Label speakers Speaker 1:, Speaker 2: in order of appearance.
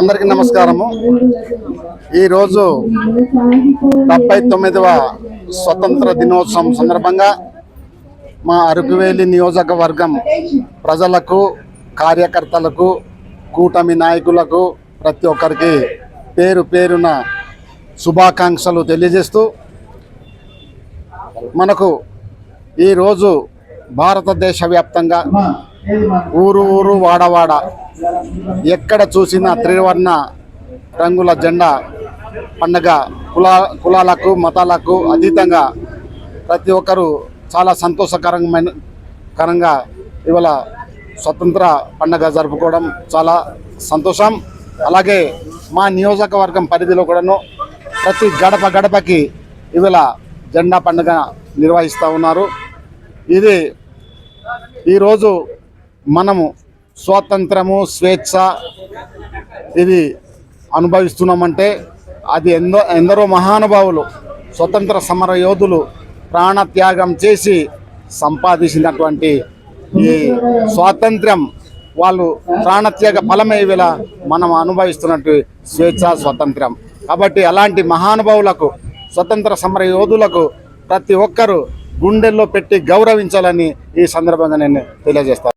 Speaker 1: అందరికీ నమస్కారము. ఈరోజు డెబ్బై తొమ్మిదవ స్వతంత్ర దినోత్సవం సందర్భంగా మా అరకువేలి నియోజకవర్గం ప్రజలకు కార్యకర్తలకు కూటమి నాయకులకు ప్రతి ఒక్కరికి పేరు పేరున శుభాకాంక్షలు తెలియజేస్తూ మనకు ఈరోజు భారతదేశ వ్యాప్తంగా ఊరు ఊరు వాడవాడ ఎక్కడ చూసినా త్రివర్ణ రంగుల జెండా పండగ కులా కులాలకు మతాలకు అతీతంగా ప్రతి ఒక్కరూ చాలా సంతోషకరమైన కరంగా ఇవాళ స్వతంత్ర పండగ జరుపుకోవడం చాలా సంతోషం. అలాగే మా నియోజకవర్గం పరిధిలో కూడాను ప్రతి గడప గడపకి ఇవాళ జెండా పండుగ నిర్వహిస్తూ ఉన్నారు. ఇది ఈరోజు మనము స్వాతంత్రము స్వేచ్ఛ ఇది అనుభవిస్తున్నామంటే అది ఎందో ఎందరో మహానుభావులు స్వతంత్ర సమర యోధులు ప్రాణత్యాగం చేసి సంపాదించినటువంటి ఈ స్వాతంత్ర్యం వాళ్ళు ప్రాణత్యాగ ఫలమే వేళ మనం అనుభవిస్తున్నట్టు స్వేచ్ఛ స్వాతంత్ర్యం. కాబట్టి అలాంటి మహానుభావులకు స్వతంత్ర సమర యోధులకు ప్రతి ఒక్కరూ గుండెల్లో పెట్టి గౌరవించాలని ఈ సందర్భంగా నేను తెలియజేస్తాను